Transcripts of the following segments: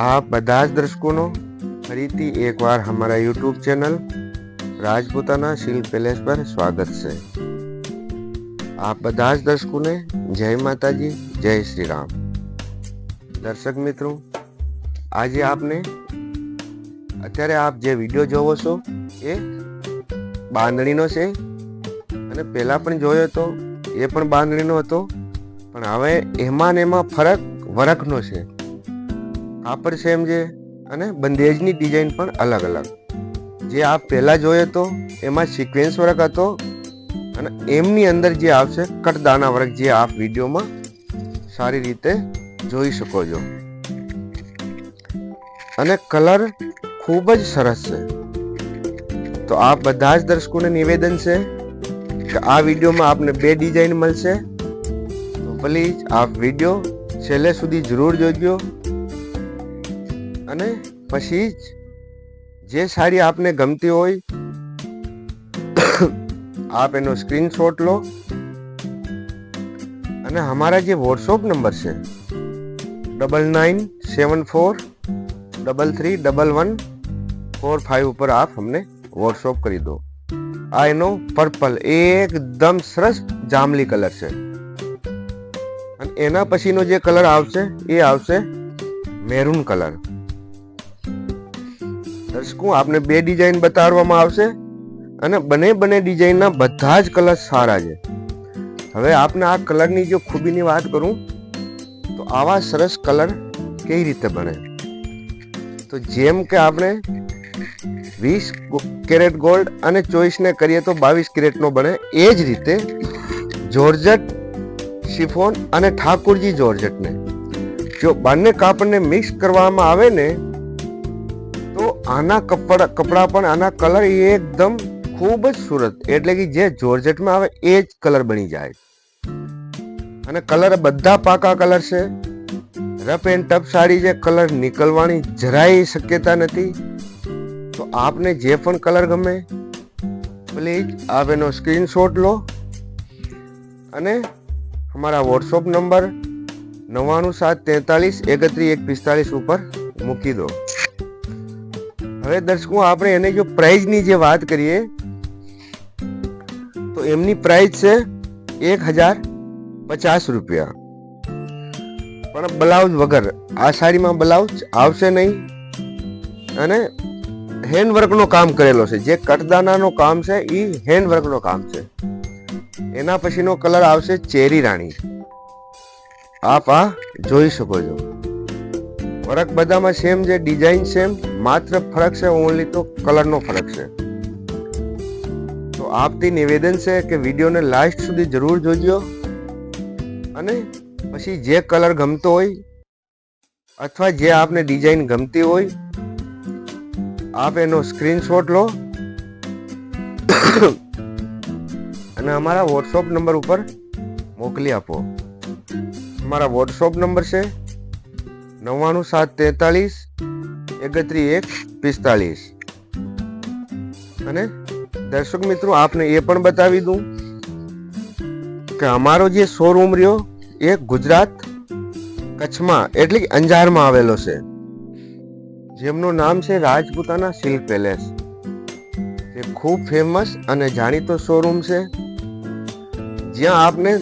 આપ બધા જ દર્શકોનો ફરીથી એકવાર અમારા યુટ્યુબ ચેનલ રાજપૂતાના શિલ્પ પેલેસ પર સ્વાગત છે. આપ બધા જ દર્શકોને જય માતાજી, જય શ્રી રામ. દર્શક મિત્રો, આજે આપને અત્યારે આપ જે વીડિયો જોવો છો એ બાંધણીનો છે અને પહેલાં પણ જોયો હતો એ પણ બાંધણીનો હતો, પણ હવે એમાં ને એમાં ફરક વરખનો છે. કાપડ સેમ છે અને બંદેજની ડિઝાઇન પણ અલગ અલગ. જે આપ પહેલાં જોયો તો, એમાં સિક્વેન્સ વર્ક હતો, અને એમની અંદર જે આવશે, કટદાના વર્ક જે આપ વિડીયોમાં સારી રીતે જોઈ શકો છો. અને કલર ખૂબ જ સરસ છે. તો આ બધા જ દર્શકોને નિવેદન છે કે આ વિડીયોમાં આપને બે ડિઝાઇન મળશે. તો પ્લીઝ આપ વીડિયો છેલ્લે સુધી જરૂર જોજો. અને પછી જ જે સાડી આપને ગમતી હોય, આપ એનો સ્ક્રીનશોટ લો. અને અમારા જે વોટ્સઅપ નંબર છે double nine seven four double three double one four five ઉપર આપ અમને વોટ્સઅપ કરી દો. આ એનો પર્પલ એકદમ સરસ જાંબલી કલર છે. અને એના પછીનો જે કલર આવશે, એ આવશે મેરૂન કલર દર્શકો આપને બે ડિઝાઇન બતાવવામાં આવશે? અને બંને બંને ડિઝાઇનના બધા જ કલર સારા છે. હવે આપને આ કલરની જો ખૂબીની વાત કરું, તો આવા સરસ કલર કઈ રીતે બને? તો જેમ કે આપણે વીસ કેરેટ ગોલ્ડ અને ચોઈસને કરીએ તો બાવીસ કેરેટનો બને. એ જ રીતે જોર્જટ, શિફોન અને ઠાકુરજી જોર્જટને. જો બંને કાપડને મિક્સ કરવામાં આવે ને આના કપડા કપડા પણ, આના કલર એકદમ ખૂબ જ સુરત. એટલે કે જે જોર્જેટમાં આવે એ જ કલર બની જાય. અને કલર બધા પાકા કલર છે. રફ એન્ડ ટફ સાડી જે કલર નીકળવાની જરાય શક્યતા નથી. તો આપને જે પણ કલર ગમે પ્લીઝ આપ એનો સ્ક્રીનશોટ લો. અને અમારા વોટ્સઅપ નંબર નવ્વાણું સાત તેતાલીસ, એકત્રીસ એક પિસ્તાલીસ ઉપર મૂકી દો. હવે દર્શકો, આપણે એને જો પ્રાઇઝની જે વાત કરીએ, તો એમની પ્રાઇઝ છે એક હજાર પચાસ રૂપિયા. પણ બ્લાઉઝ વગર, આ સાડીમાં બ્લાઉઝ આવશે નહીં. અને હેન્ડવર્કનો કામ કરેલો છે. જે કટદાનાનો કામ છે એ હેન્ડવર્કનો કામ છે. એના પછીનો કલર આવશે ચેરી રાણી. આપ આ જોઈ શકો છો. ફરક બધામાં સેમ છે ડિઝાઇન સેમ માત્ર ફરક છે ઓનલી તો કલરનો ફરક છે. તો આપથી નિવેદન છે કે વિડીયોને લાસ્ટ સુધી જરૂર જોજો અને પછી જે કલર ગમતો હોય અથવા જે આપને ડિઝાઇન ગમતી હોય, આપ એનો સ્ક્રીનશોટ લો અને અમારા વોટ્સઅપ નંબર ઉપર મોકલી આપો. અમારા વોટ્સઅપ નંબર છે નવ્વાણું સાત તેતાલીસ એકત્રીસ એક પિસ્તાલીસ. અને દર્શક મિત્રો, આપને એ પણ બતાવી દઉં કે અમારો જે શોરૂમ રહ્યો એ ગુજરાત કચ્છમાં, એટલે કે અંજારમાં આવેલો છે. જેમનું નામ છે રાજપૂતાના સિલ્ક પેલેસ જે ખૂબ ફેમસ અને જાણીતો શોરૂમ છે. જ્યાં આપને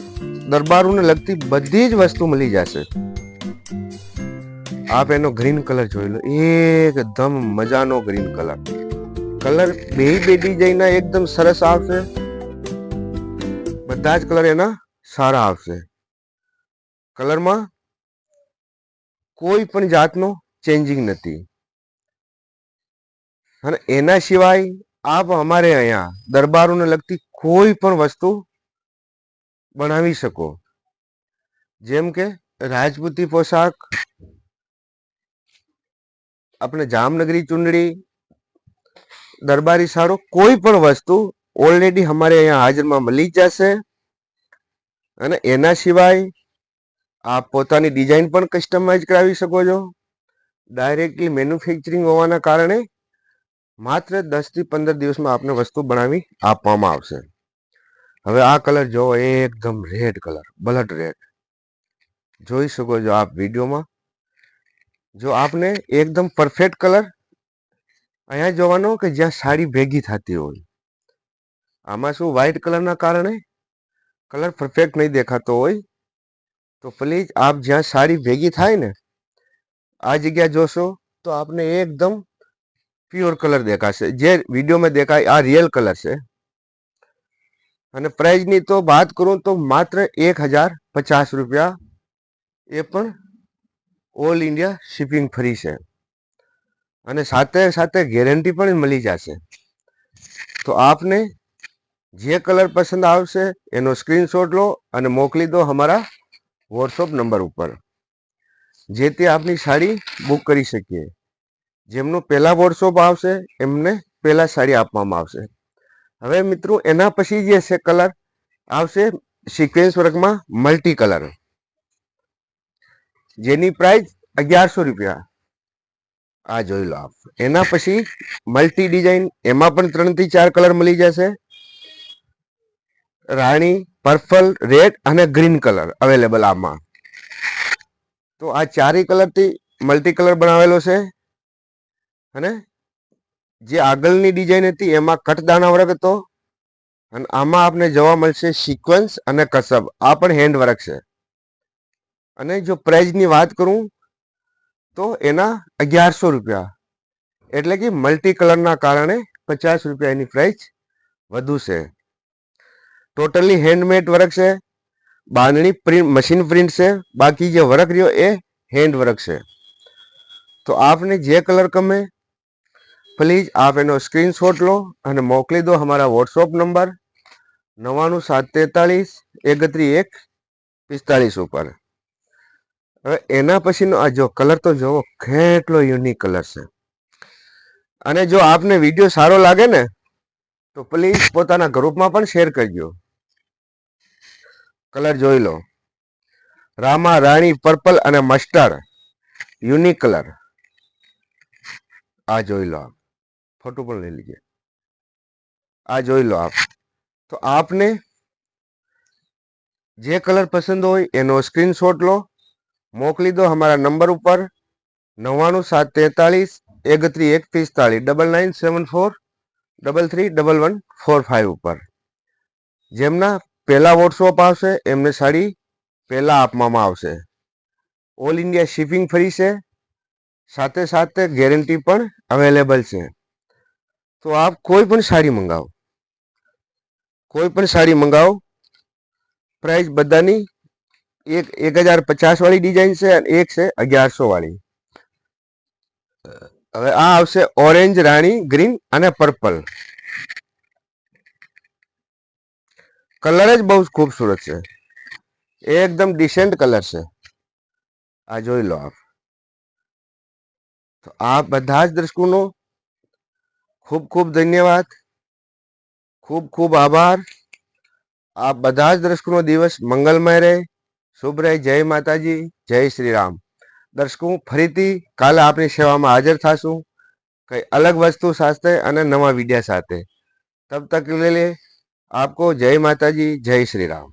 દરબારોને લગતી બધી જ વસ્તુ મળી જશે. આપ એનો ગ્રીન કલર જોઈ લો. એકદમ મજાનો ગ્રીન કલર કલર બે બે ડિઝાઇનના એકદમ સરસ આવશે. બધા જ કલર એના સારા આવશે. કલરમાં કોઈ પણ જાતનો ચેન્જિંગ નથી. અને એના સિવાય આપ અમારે અહીંયા દરબારોને લગતી કોઈ પણ વસ્તુ બનાવી શકો. જેમ કે રાજપૂતી પોશાક આપણે જામનગરી ચૂંટણી, દરબારી શાળો કોઈ પણ વસ્તુ ઓલરેડી અમારે અહીંયા હાજરમાં મળી જશે. અને એના સિવાય આપ પોતાની ડિઝાઇન પણ કસ્ટમાઇઝ કરાવી શકો છો. ડાયરેક્ટલી મેન્યુફેક્ચરિંગ હોવાના કારણે માત્ર દસથી પંદર દિવસમાં આપને વસ્તુ બનાવી આપવામાં આવશે. હવે આ કલર જોવો, એકદમ રેડ કલર બ્લડ રેડ જોઈ શકો છો આપ વિડીયોમાં જો આપને એકદમ પરફેક્ટ કલર અહીંયા જોવાનો કે જ્યાં સાડી ભેગી થતી હોય. આમાં શું વ્હાઇટ કલરના કારણે કલર પરફેક્ટ નહીં દેખાતો હોય. તો પ્લીઝ આપ જ્યાં સાડી ભેગી થાય ને આ જગ્યા જોશો તો આપને એકદમ પ્યોર કલર દેખાશે. જે વિડીયોમાં દેખાય આ રિયલ કલર છે. અને પ્રાઇઝની તો વાત કરું તો માત્ર એક હજાર પચાસ રૂપિયા એ પણ ઓલ ઇન્ડિયા શિપિંગ ફ્રી છે. અને સાથે સાથે ગેરંટી પણ મળી જશે. તો આપને જે કલર પસંદ આવશે એનો સ્ક્રીનશોટ લો અને મોકલી દો અમારા વોટ્સઅપ નંબર ઉપર. જેથી આપની સાડી બુક કરી શકીએ. જેમનું પહેલાં વોટ્સઅપ આવશે, એમને પહેલાં સાડી આપવામાં આવશે. હવે મિત્રો, એના પછી જે છે કલર, આવશે સિક્વેન્સ વર્કમાં મલ્ટી કલર જેની પ્રાઇસ અગિયારસો રૂપિયા. આ જોઈ લો આપ. એના પછી મલ્ટી ડિઝાઇન એમાં પણ ત્રણથી ચાર કલર મળી જશે. રાણી પર્પલ રેડ અને ગ્રીન કલર અવેલેબલ આમાં. તો આ ચારેય કલરથી મલ્ટી કલર બનાવેલો છે. અને જે આગળની ડિઝાઇન હતી એમાં કટદાણા વર્ક હતો. અને આમાં આપને જોવા મળશે સિક્વન્સ અને કસબ. આ પણ હેન્ડ વર્ક છે. અને જો પ્રાઇઝની વાત કરું, તો એના અગિયારસો રૂપિયા. એટલે કે મલ્ટી કલરના કારણે પચાસ રૂપિયા એની પ્રાઇસ વધુ છે. ટોટલી હેન્ડમેડ વર્ક છે. બાંધણી પ્રિન્ટ મશીન પ્રિન્ટ છે. બાકી જે વર્ક રહ્યો એ હેન્ડ વર્ક છે. તો આપને જે કલર ગમે પ્લીઝ આપ એનો સ્ક્રીનશોટ લો અને મોકલી દો અમારા વોટ્સઅપ નંબર નવ્વાણું સાત તેતાળીસ, એકત્રીસ એક, પિસ્તાળીસ ઉપર. હવે એના પછીનો આ જો કલર તો જોવો, કેટલો યુનિક કલર છે. અને જો આપને વીડિયો સારો લાગે ને, તો પ્લીઝ પોતાના ગ્રુપમાં પણ શેર કરજો. કલર જોઈ લો. રામા, રાણી, પર્પલ અને મસ્ટર્ડ યુનિક કલર. આ જોઈ લો આપ. ફોટો પણ લઈ લીજે. આ જોઈ લો આપ. તો આપને જે કલર પસંદ હોય એનો સ્ક્રીનશોટ લો. મોકલી દો અમારા નંબર ઉપર નવ્વાણું સાત તેતાળીસ, એકત્રીસ એક પિસ્તાળીસ double nine seven four double three double one four five ઉપર. જેમના પહેલા વોટ્સઅપ આવશે, એમને સાડી પહેલા આપવામાં આવશે. ઓલ ઇન્ડિયા શિપિંગ ફ્રી છે. સાથે સાથે ગેરંટી પણ અવેલેબલ છે. તો આપ કોઈ પણ સાડી મંગાવો. કોઈ પણ સાડી મંગાવો. પ્રાઇસ બધાની એક એક હજાર પચાસ વાળી ડિઝાઇન છે અને એક છે અગિયારસો વાળી. હવે આ આવશે ઓરેન્જ રાણી ગ્રીન અને પર્પલ કલર જ બહુ ખૂબસૂરત છે. એકદમ ડિસેન્ટ કલર છે. આ જોઈ લો આપ. તો આ બધા જ દર્શકોનો ખૂબ ખૂબ ધન્યવાદ. ખૂબ ખૂબ આભાર. આ બધા જ દર્શકોનો દિવસ મંગલમય રહે. શુભ રહે. જય માતાજી. જય શ્રી રામ દર્શકો ફરીથી કાલે આપણી સેવામાં હાજર થાશું. કઈ અલગ વસ્તુ સાથે અને નવા વિડિયા સાથે. તબ તક લે લે. આપકો જય માતાજી, જય શ્રી રામ